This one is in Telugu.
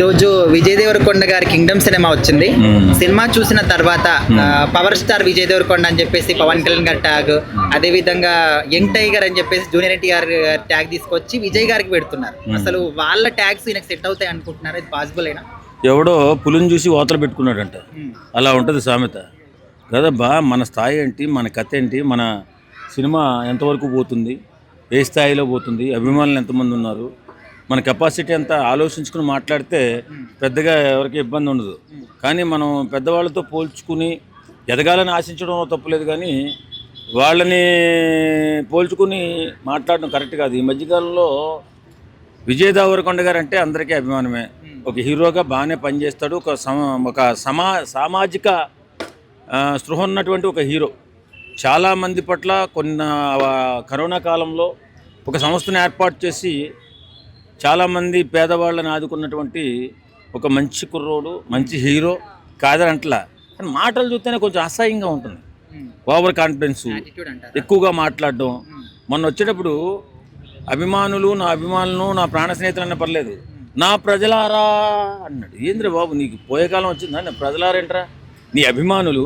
ఈరోజు విజయ్ దేవరకొండ గారి కింగ్డమ్ సినిమా వచ్చింది. సినిమా చూసిన తర్వాత పవర్ స్టార్ విజయ్ దేవరకొండ అని చెప్పేసి పవన్ కళ్యాణ్ గారి ట్యాగ్ అదే విధంగా యంగ్ టైగర్ అని చెప్పేసి జూనియర్ ఎన్టీఆర్ గారి ట్యాగ్ తీసుకొచ్చి విజయ్ గారికి పెడుతున్నారు. అసలు వాళ్ళ ట్యాగ్స్ ఈయనకు సెట్ అవుతాయి అనుకుంటున్నారు? ఇది పాసిబుల్ అయినా ఎవడో పులిని చూసి ఓతలు పెట్టుకున్నాడంట. అలా ఉంటుంది సామెత. కదబ్బా మన స్థాయి ఏంటి మన కథ ఏంటి మన సినిమా ఎంతవరకు పోతుంది ఏ స్థాయిలో పోతుంది అభిమానులు ఎంతమంది ఉన్నారు మన కెపాసిటీ అంతా ఆలోచించుకుని మాట్లాడితే పెద్దగా ఎవరికి ఇబ్బంది ఉండదు. కానీ మనం పెద్దవాళ్ళతో పోల్చుకుని ఎదగాలని ఆశించడం తప్పులేదు కానీ వాళ్ళని పోల్చుకుని మాట్లాడడం కరెక్ట్ కాదు. ఈ మధ్యకాలంలో విజయ్ దేవరకొండ గారు అంటే అందరికీ అభిమానమే. ఒక హీరోగా బాగానే పనిచేస్తాడు. ఒక సమ ఒక సమా సామాజిక స్పృహ ఉన్నటువంటి ఒక హీరో. చాలామంది పట్ల కొన్ని కరోనా కాలంలో ఒక సంస్థను ఏర్పాటు చేసి చాలామంది పేదవాళ్ళని ఆదుకున్నటువంటి ఒక మంచి కుర్రోడు మంచి హీరో కాదనంట్లా. కానీ మాటలు చూస్తేనే కొంచెం అసహ్యంగా ఉంటుంది. ఓవర్ కాన్ఫిడెన్స్ యాటిట్యూడ్ అంటారు? ఎక్కువగా మాట్లాడడం. మొన్న వచ్చేటప్పుడు అభిమానులు నా అభిమానులు నా ప్రాణ స్నేహితులు అన్న పర్లేదు నా ప్రజలారా అన్నాడు. ఏంద్ర బాబు నీకు పోయే కాలం వచ్చిందా? నా ప్రజలారేంట్రా? నీ అభిమానులు.